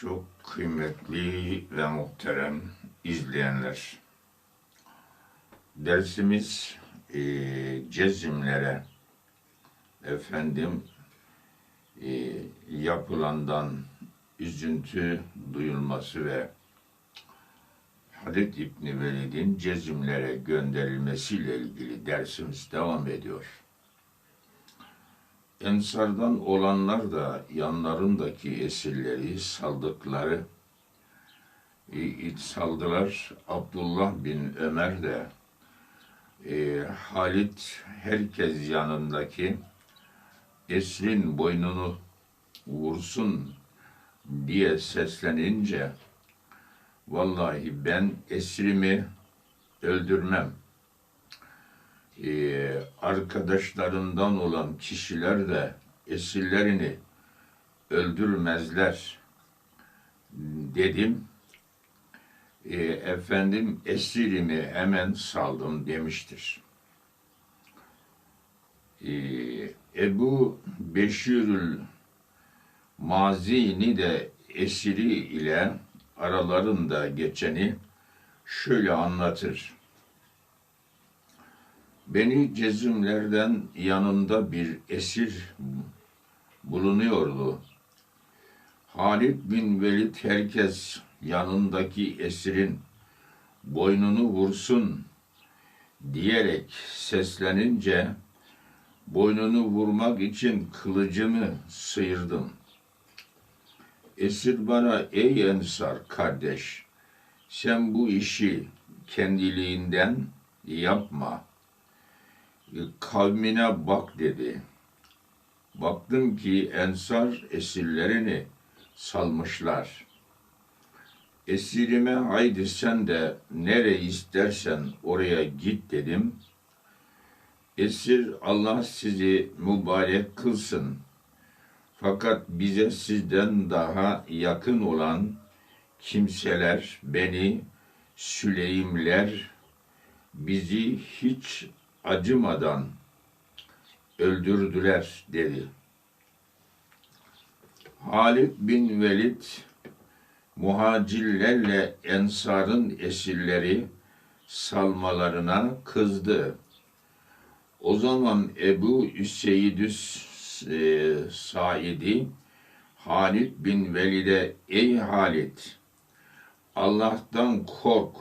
Çok kıymetli ve muhterem izleyenler. Dersimiz e, cezimlere efendim e, yapılandan üzüntü duyulması ve Halid İbni Velid'in cezimlere gönderilmesiyle ilgili dersimiz devam ediyor. Ensardan olanlar da yanlarındaki esirleri saldıkları saldılar. Abdullah bin Ömer de e, Halit herkes yanındaki esrin boynunu vursun diye seslenince vallahi ben esrimi öldürmem e, arkadaşlarından olan kişiler de esirlerini öldürmezler dedim. E, efendim esirimi hemen saldım demiştir. E, Ebu Beşirül Mazini de esiri ile aralarında geçeni şöyle anlatır. Beni cezimlerden yanında bir esir bulunuyordu. Halid bin Velid herkes yanındaki esirin boynunu vursun diyerek seslenince boynunu vurmak için kılıcımı sıyırdım. Esir bana ey ensar kardeş sen bu işi kendiliğinden yapma.'' Kavmine bak dedi. Baktım ki ensar esirlerini salmışlar. Esirime haydi sen de nere istersen oraya git dedim. Esir Allah sizi mübarek kılsın. Fakat bize sizden daha yakın olan kimseler beni Süleymler bizi hiç acımadan öldürdüler dedi. Halid bin Velid muhacirlerle ensarın esirleri salmalarına kızdı. O zaman Ebu Üseydüs e, Saidi Halid bin Velid'e ey Halid Allah'tan kork.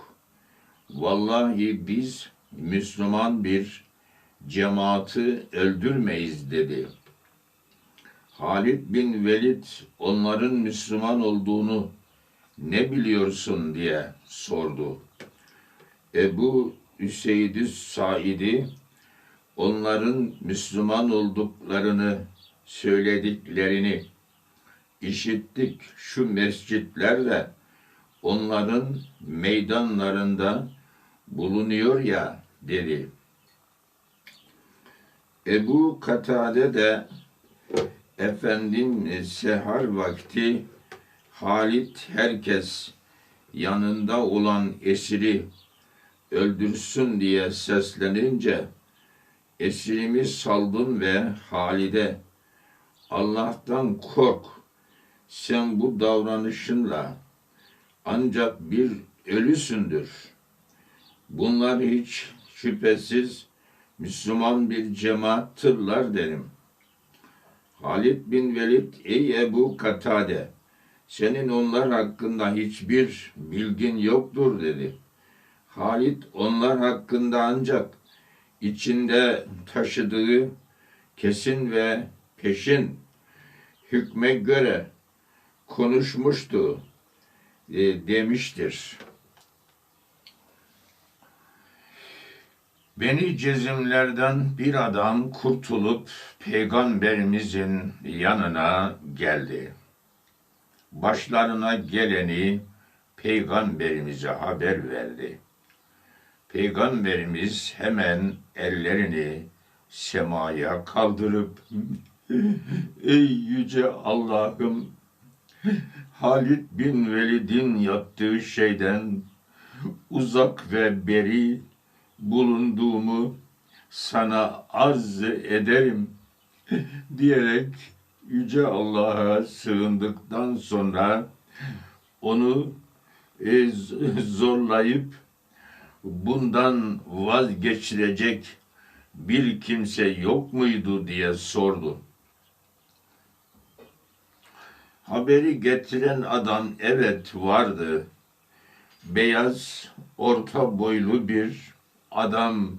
Vallahi biz Müslüman bir cemaati öldürmeyiz dedi. Halid bin Velid onların Müslüman olduğunu ne biliyorsun diye sordu. Ebu Üseyd Said'i onların Müslüman olduklarını söylediklerini işittik. Şu mescitlerde onların meydanlarında bulunuyor ya dedi. Ebu Katade de efendim sehar vakti Halit herkes yanında olan esiri öldürsün diye seslenince esirimi saldım ve Halide Allah'tan kork sen bu davranışınla ancak bir ölüsündür.'' Bunlar hiç şüphesiz Müslüman bir cemaattırlar derim. Halid bin Velid, ey Ebu Katade, senin onlar hakkında hiçbir bilgin yoktur dedi. Halid onlar hakkında ancak içinde taşıdığı kesin ve peşin hükme göre konuşmuştu e, demiştir. Beni cezimlerden bir adam kurtulup peygamberimizin yanına geldi. Başlarına geleni peygamberimize haber verdi. Peygamberimiz hemen ellerini semaya kaldırıp Ey yüce Allah'ım Halid bin Velid'in yaptığı şeyden uzak ve beri bulunduğumu sana arz ederim diyerek Yüce Allah'a sığındıktan sonra onu e, zorlayıp bundan vazgeçirecek bir kimse yok muydu diye sordu. Haberi getiren adam evet vardı. Beyaz, orta boylu bir adam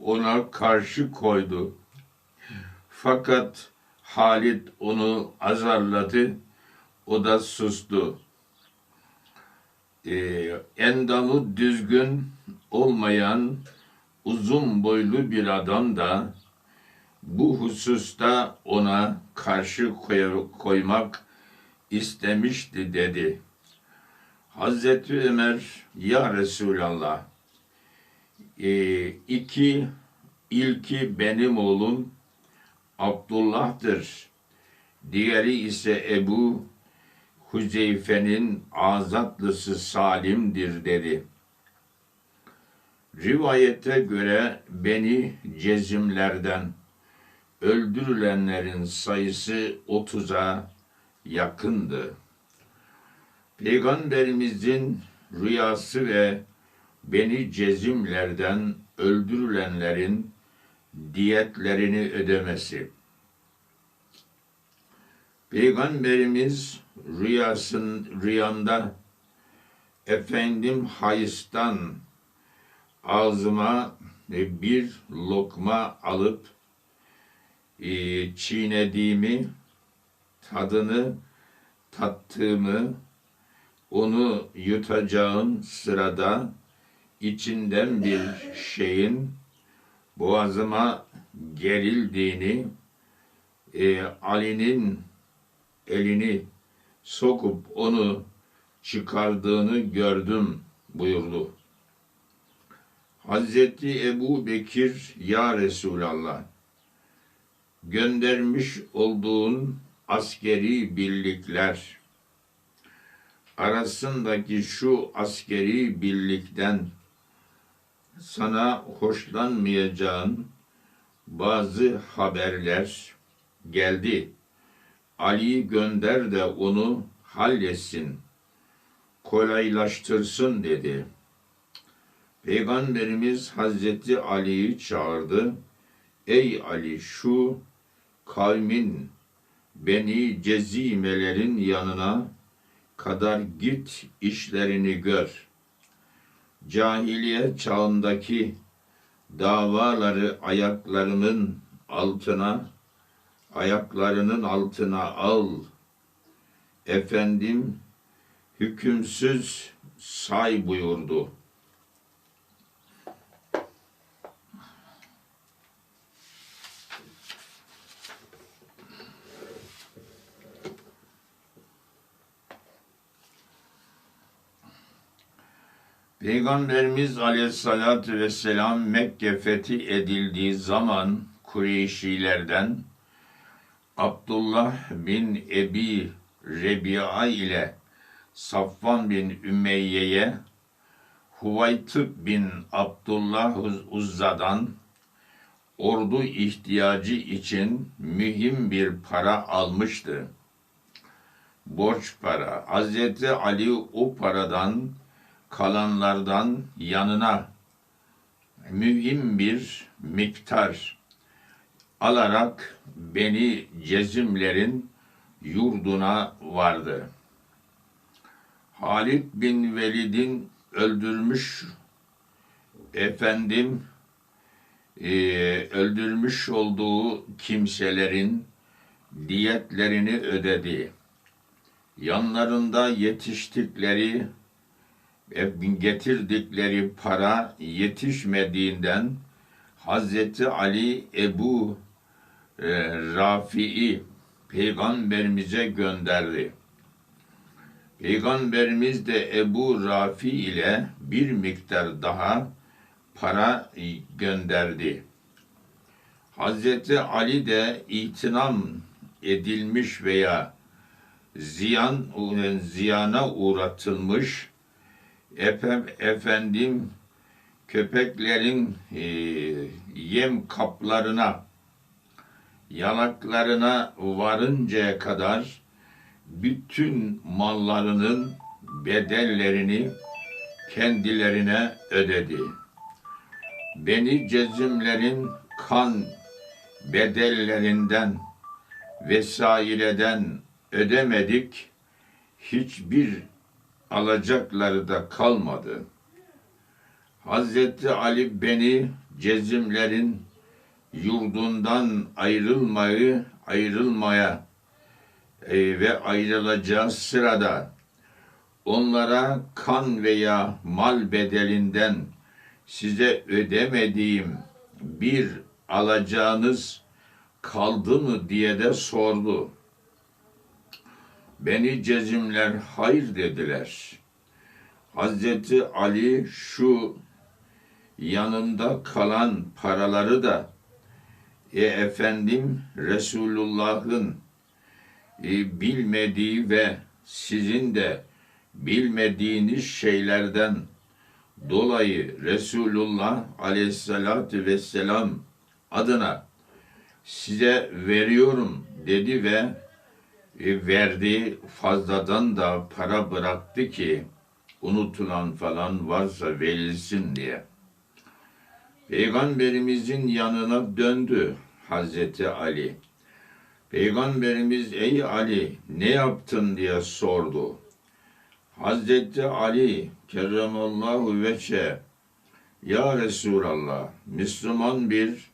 ona karşı koydu. Fakat Halit onu azarladı. O da sustu. Ee, endamı düzgün olmayan uzun boylu bir adam da bu hususta ona karşı koy- koymak istemişti dedi. Hazreti Ömer ya Resulallah e, iki ilki benim oğlum Abdullah'tır. Diğeri ise Ebu Huzeyfe'nin azatlısı Salim'dir dedi. Rivayete göre beni cezimlerden öldürülenlerin sayısı 30'a yakındı. Peygamberimizin rüyası ve beni cezimlerden öldürülenlerin diyetlerini ödemesi. Peygamberimiz rüyasın rüyamda efendim hayıstan ağzıma bir lokma alıp e, çiğnediğimi, tadını tattığımı, onu yutacağım sırada içinden bir şeyin boğazıma gerildiğini, e, Ali'nin elini sokup onu çıkardığını gördüm buyurdu. Hazreti Ebu Bekir ya Resulallah göndermiş olduğun askeri birlikler arasındaki şu askeri birlikten sana hoşlanmayacağın bazı haberler geldi. Ali'yi gönder de onu halletsin, kolaylaştırsın dedi. Peygamberimiz Hazreti Ali'yi çağırdı. Ey Ali şu kavmin beni cezimelerin yanına kadar git işlerini gör. Cahiliye çağındaki davaları ayaklarının altına ayaklarının altına al. Efendim hükümsüz say buyurdu. Peygamberimiz aleyhissalatü vesselam Mekke fethi edildiği zaman Kureyşilerden Abdullah bin Ebi Rebi'a ile Safvan bin Ümeyye'ye Huvaytıp bin Abdullah Uzza'dan ordu ihtiyacı için mühim bir para almıştı. Borç para. Hazreti Ali o paradan kalanlardan yanına mühim bir miktar alarak beni cezimlerin yurduna vardı. Halid bin Velid'in öldürmüş efendim e, öldürmüş olduğu kimselerin diyetlerini ödedi. Yanlarında yetiştikleri getirdikleri para yetişmediğinden Hazreti Ali Ebu e, Rafi'i peygamberimize gönderdi. Peygamberimiz de Ebu Rafi ile bir miktar daha para gönderdi. Hazreti Ali de itinam edilmiş veya ziyan ziyana uğratılmış efem, efendim köpeklerin e, yem kaplarına yanaklarına varıncaya kadar bütün mallarının bedellerini kendilerine ödedi. Beni cezimlerin kan bedellerinden vesaireden ödemedik. Hiçbir alacakları da kalmadı. Hazreti Ali beni cezimlerin yurdundan ayrılmayı ayrılmaya e, ve ayrılacağı sırada onlara kan veya mal bedelinden size ödemediğim bir alacağınız kaldı mı diye de sordu. Beni cezimler hayır dediler. Hazreti Ali şu yanında kalan paraları da e efendim Resulullah'ın e, bilmediği ve sizin de bilmediğiniz şeylerden dolayı Resulullah aleyhissalatü vesselam adına size veriyorum dedi ve e, verdiği fazladan da para bıraktı ki unutulan falan varsa verilsin diye. Peygamberimizin yanına döndü Hazreti Ali. Peygamberimiz ey Ali ne yaptın diye sordu. Hazreti Ali kerremallahu veçe ya Resulallah Müslüman bir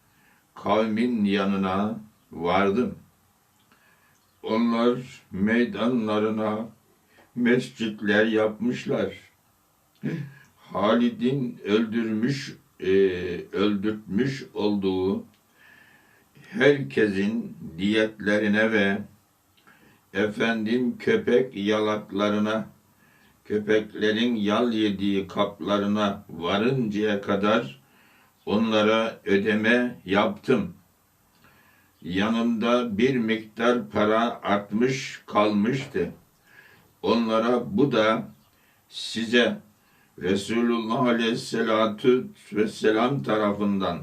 kavmin yanına vardım. Onlar meydanlarına mescitler yapmışlar. Halid'in öldürmüş, e, öldürtmüş olduğu herkesin diyetlerine ve efendim köpek yalaklarına, köpeklerin yal yediği kaplarına varıncaya kadar onlara ödeme yaptım. Yanımda bir miktar para artmış kalmıştı. Onlara bu da size Resulullah Aleyhisselatü Vesselam tarafından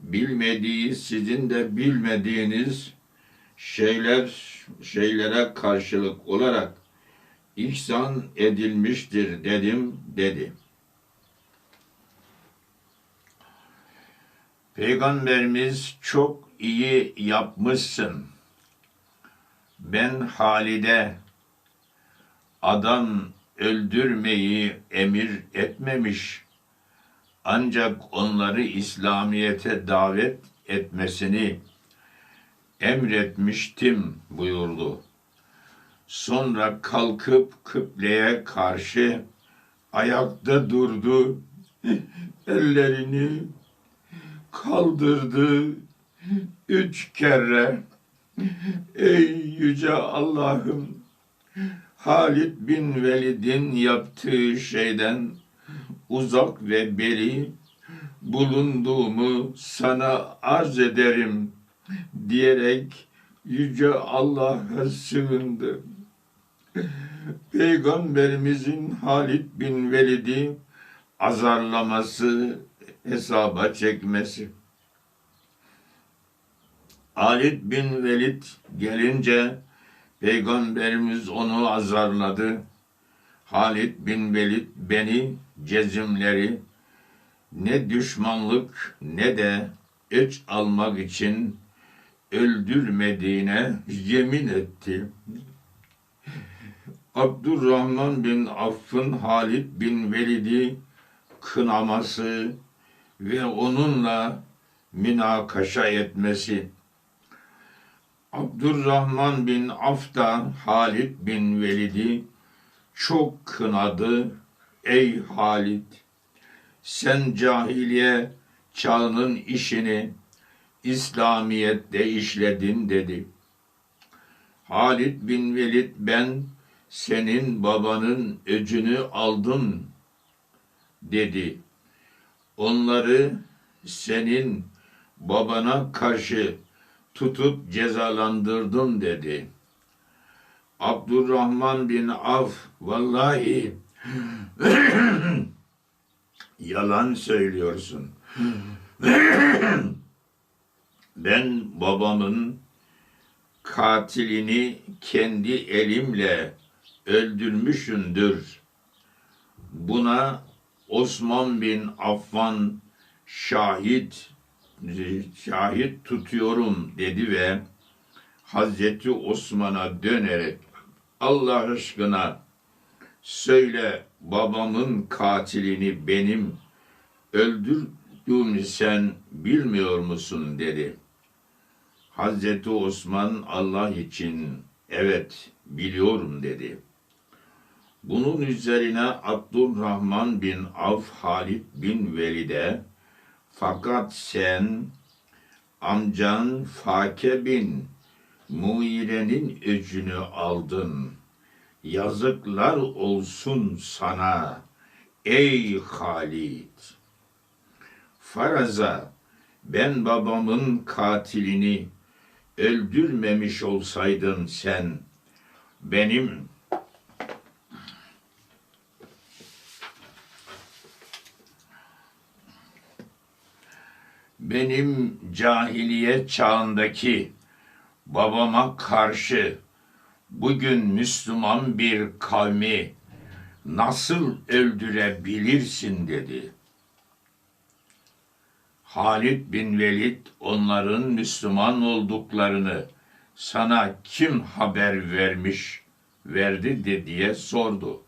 bilmediği, sizin de bilmediğiniz şeyler şeylere karşılık olarak ihsan edilmiştir dedim dedi. Peygamberimiz çok iyi yapmışsın. Ben Halide adam öldürmeyi emir etmemiş ancak onları İslamiyete davet etmesini emretmiştim buyurdu. Sonra kalkıp kıbleye karşı ayakta durdu. Ellerini kaldırdı üç kere. Ey yüce Allah'ım Halid bin Velid'in yaptığı şeyden uzak ve beri bulunduğumu sana arz ederim diyerek Yüce Allah'a sığındı. Peygamberimizin Halid bin Velid'i azarlaması, hesaba çekmesi. Halid bin Velid gelince Peygamberimiz onu azarladı. Halid bin Velid beni cezimleri ne düşmanlık ne de öç almak için öldürmediğine yemin etti. Abdurrahman bin Aff'ın Halid bin Velid'i kınaması ve onunla münakaşa etmesi. Abdurrahman bin Af da Halid bin Velid'i çok kınadı. Ey Halid! Sen cahiliye çağının işini İslamiyet'te işledin dedi. Halid bin Velid ben senin babanın öcünü aldım dedi. Onları senin babana karşı tutup cezalandırdım dedi. Abdurrahman bin Af vallahi yalan söylüyorsun. ben babamın katilini kendi elimle öldürmüşündür. Buna Osman bin Affan şahit şahit tutuyorum dedi ve Hazreti Osman'a dönerek Allah aşkına söyle babamın katilini benim öldürdüğümü sen bilmiyor musun dedi. Hazreti Osman Allah için evet biliyorum dedi. Bunun üzerine Abdurrahman bin Avf Halid bin Velid'e fakat sen amcan Fake bin Muire'nin öcünü aldın. Yazıklar olsun sana ey Halid. Faraza ben babamın katilini öldürmemiş olsaydın sen benim benim cahiliye çağındaki babama karşı bugün Müslüman bir kavmi nasıl öldürebilirsin dedi. Halid bin Velid onların Müslüman olduklarını sana kim haber vermiş verdi diye sordu.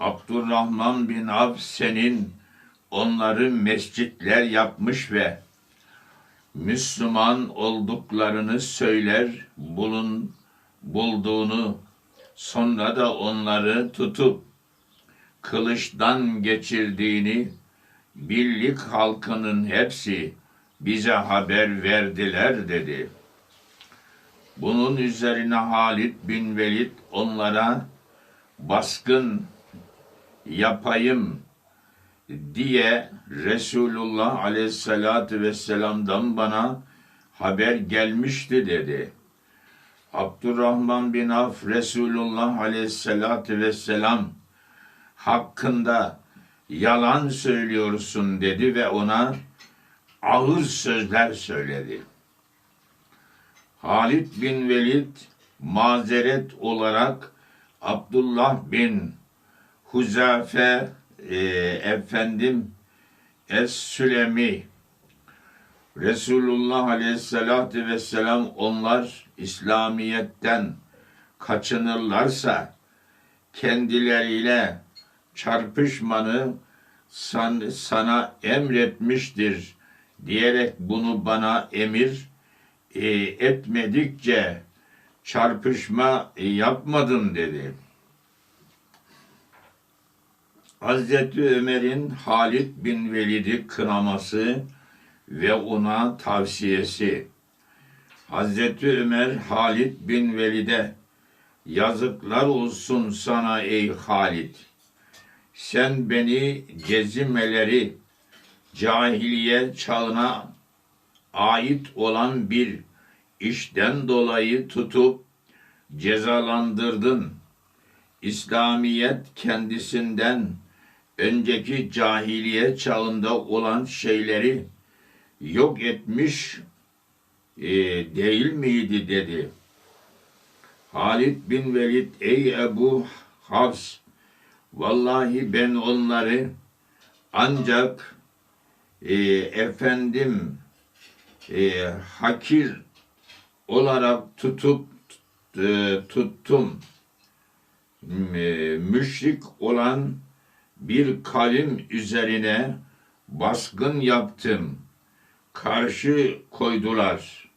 Abdurrahman bin Av senin onları mescitler yapmış ve Müslüman olduklarını söyler bulun bulduğunu sonra da onları tutup kılıçtan geçirdiğini birlik halkının hepsi bize haber verdiler dedi. Bunun üzerine Halid bin Velid onlara baskın yapayım diye Resulullah aleyhissalatü vesselam'dan bana haber gelmişti dedi. Abdurrahman bin Af Resulullah aleyhissalatü vesselam hakkında yalan söylüyorsun dedi ve ona ağır sözler söyledi. Halid bin Velid mazeret olarak Abdullah bin Huzafe e, efendim Es-Sülemi Resulullah Aleyhisselatü Vesselam onlar İslamiyet'ten kaçınırlarsa kendileriyle çarpışmanı san, sana emretmiştir diyerek bunu bana emir e, etmedikçe çarpışma yapmadım dedi. Hazreti Ömer'in Halid bin Velid'i kınaması ve ona tavsiyesi. Hazreti Ömer Halid bin Velid'e yazıklar olsun sana ey Halid. Sen beni gezimeleri cahiliye çağına ait olan bir işten dolayı tutup cezalandırdın. İslamiyet kendisinden önceki cahiliye çağında olan şeyleri yok etmiş e, değil miydi dedi. Halid bin Velid ey Ebu Hafs vallahi ben onları ancak e, efendim e, hakir olarak tutup e, tuttum. E, müşrik olan bir kavim üzerine baskın yaptım. Karşı koydular.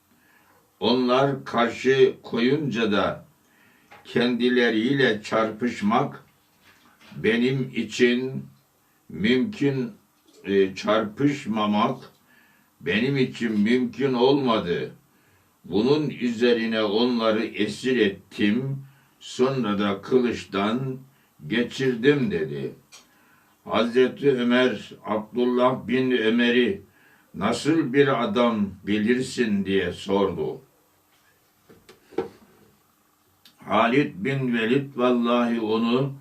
Onlar karşı koyunca da kendileriyle çarpışmak benim için mümkün e, çarpışmamak benim için mümkün olmadı. Bunun üzerine onları esir ettim. Sonra da kılıçtan geçirdim dedi. Hazreti Ömer Abdullah bin Ömer'i nasıl bir adam bilirsin diye sordu. Halid bin Velid vallahi onu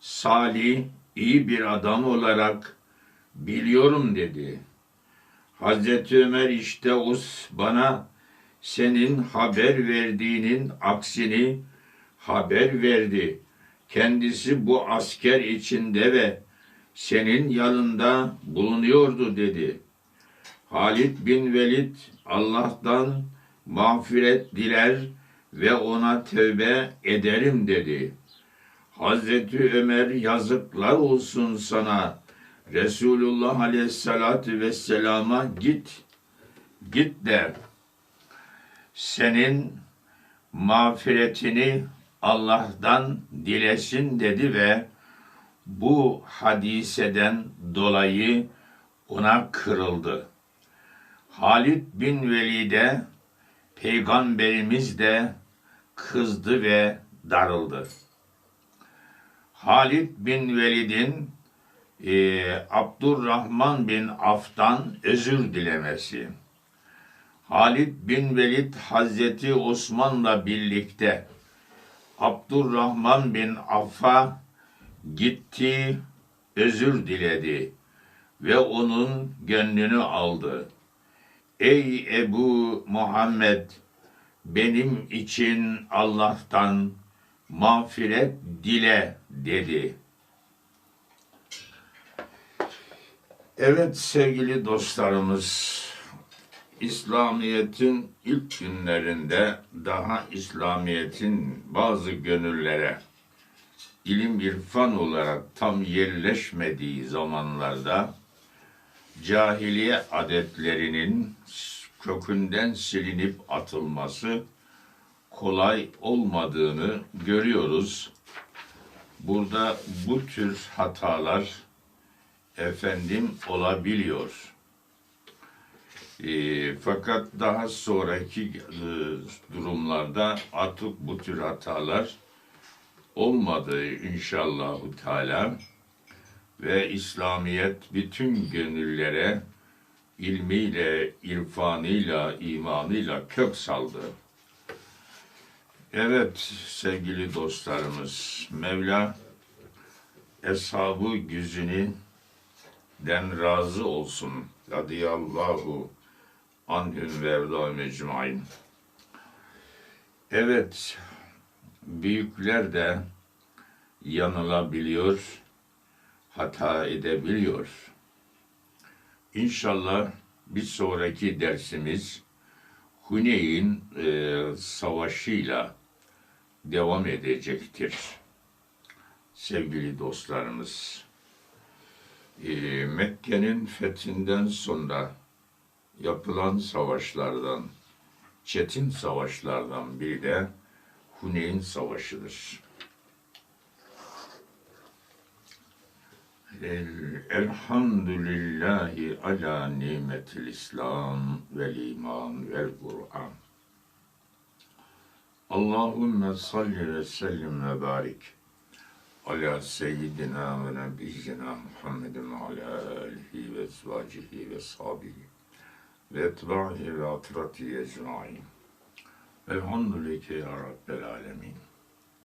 salih, iyi bir adam olarak biliyorum dedi. Hazreti Ömer işte us bana senin haber verdiğinin aksini haber verdi. Kendisi bu asker içinde ve senin yanında bulunuyordu dedi. Halid bin Velid Allah'tan mağfiret diler ve ona tövbe ederim dedi. Hazreti Ömer yazıklar olsun sana. Resulullah Aleyhisselatü Vesselam'a git. Git de senin mağfiretini Allah'tan dilesin dedi ve bu hadiseden dolayı ona kırıldı. Halid bin Velid'e peygamberimiz de kızdı ve darıldı. Halid bin Velid'in e, Abdurrahman bin Af'tan özür dilemesi. Halid bin Velid Hazreti Osman'la birlikte Abdurrahman bin Aff'a gitti, özür diledi ve onun gönlünü aldı. Ey Ebu Muhammed benim için Allah'tan mağfiret dile dedi. Evet sevgili dostlarımız, İslamiyet'in ilk günlerinde daha İslamiyet'in bazı gönüllere ilim irfan olarak tam yerleşmediği zamanlarda cahiliye adetlerinin kökünden silinip atılması kolay olmadığını görüyoruz. Burada bu tür hatalar efendim olabiliyor. E, fakat daha sonraki e, durumlarda artık bu tür hatalar olmadı inşallahu teala ve İslamiyet bütün gönüllere ilmiyle, irfanıyla, imanıyla kök saldı. Evet sevgili dostlarımız, Mevla eshabı güzünü den razı olsun. Radiyallahu anhüm ve mecmain. Evet, büyükler de yanılabiliyor, hata edebiliyor. İnşallah bir sonraki dersimiz Huneyn e, savaşıyla devam edecektir. Sevgili dostlarımız, e, Mekke'nin fethinden sonra yapılan savaşlardan, çetin savaşlardan biri de Huneyn Savaşı'dır. El- Elhamdülillahi ala nimetil İslam vel iman vel Kur'an. Allahümme salli ve sellim ve barik ala seyyidina ve nebiyyina Muhammedin ala alihi ve ezvacihi ve sahabihi ve etbahi ve atrati ecmain. Velhamdülillah ya Rabbel alemin.